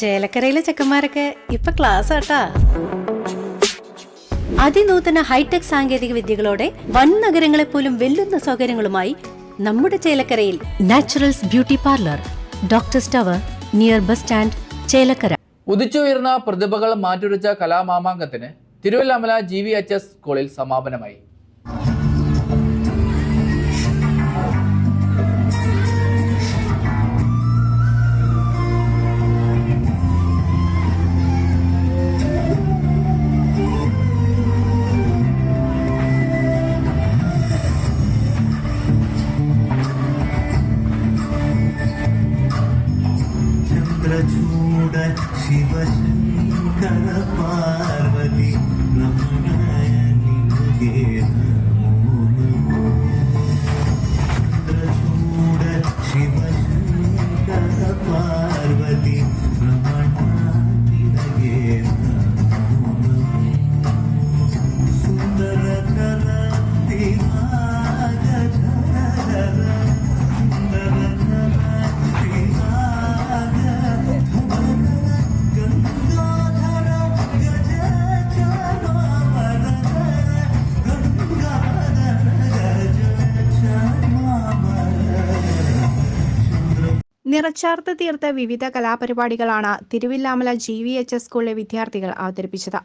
ചേലക്കരയിലെ ചെക്കന്മാരൊക്കെ ഇപ്പൊ ക്ലാസ് ആട്ടാ അതിനൂതന ഹൈടെക് സാങ്കേതിക വിദ്യകളോടെ വൻ നഗരങ്ങളെ പോലും വെല്ലുന്ന സൗകര്യങ്ങളുമായി നമ്മുടെ ചേലക്കരയിൽ Naturals beauty parlour doctor tower near bus stand Chelakkara. ഉദിച്ചുയർന്ന പ്രതിഭകൾ മാറ്റുരച്ച കലാമാമാങ്കത്തിന് Thiruvillwamala G V H S സ്കൂളിൽ സമാപനമായി. चंद्रचूड शिवशंकर पार्व നിറച്ചാർത്ത് തീർത്ത വിവിധ കലാപരിപാടികളാണ് Thiruvillwamala G V H S സ്കൂളിലെ വിദ്യാർത്ഥികൾ അവതരിപ്പിച്ചത്.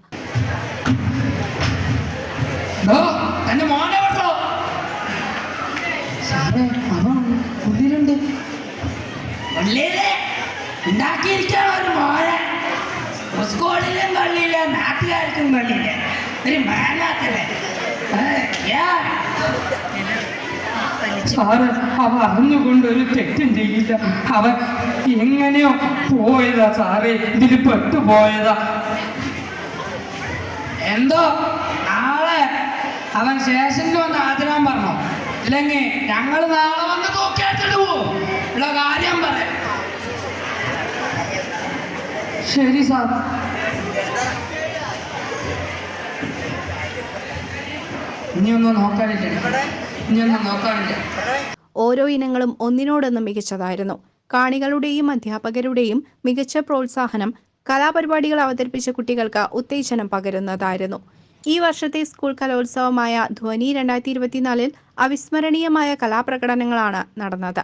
സ്കൂളിലും നാട്ടുകാർക്കും സാറ് അവ അറിഞ്ഞുകൊണ്ട് ഒരു തെറ്റും ചെയ്യില്ല. അവൻ എങ്ങനെയോ പോയതാ സാറേ. ഇതിൽ പെട്ടുപോയതാ. എന്തോ? നാളെ. അവൻ ശേഷന്റെ വന്ന് ആചരാൻ പറഞ്ഞു. ഇല്ലെങ്കിൽ ഞങ്ങൾ നാളെ വന്ന് തൂക്കിയെടുത്തിട്ട് പോവും. ഉള്ള കാര്യം പറയാം. ശരി സാർ. ഇനിയൊന്നും നോക്കാനില്ല. ഓരോ ഇനങ്ങളും ഒന്നിനോടൊന്ന് മികച്ചതായിരുന്നു. കാണികളുടെയും അധ്യാപകരുടെയും മികച്ച പ്രോത്സാഹനം കലാപരിപാടികൾ അവതരിപ്പിച്ച കുട്ടികൾക്ക് ഉത്തേജനം പകരുന്നതായിരുന്നു. ഈ വർഷത്തെ സ്കൂൾ കലോത്സവമായ ധ്വനി രണ്ടായിരത്തി ഇരുപത്തിനാലിൽ അവിസ്മരണീയമായ കലാപ്രകടനങ്ങളാണ് നടന്നത്.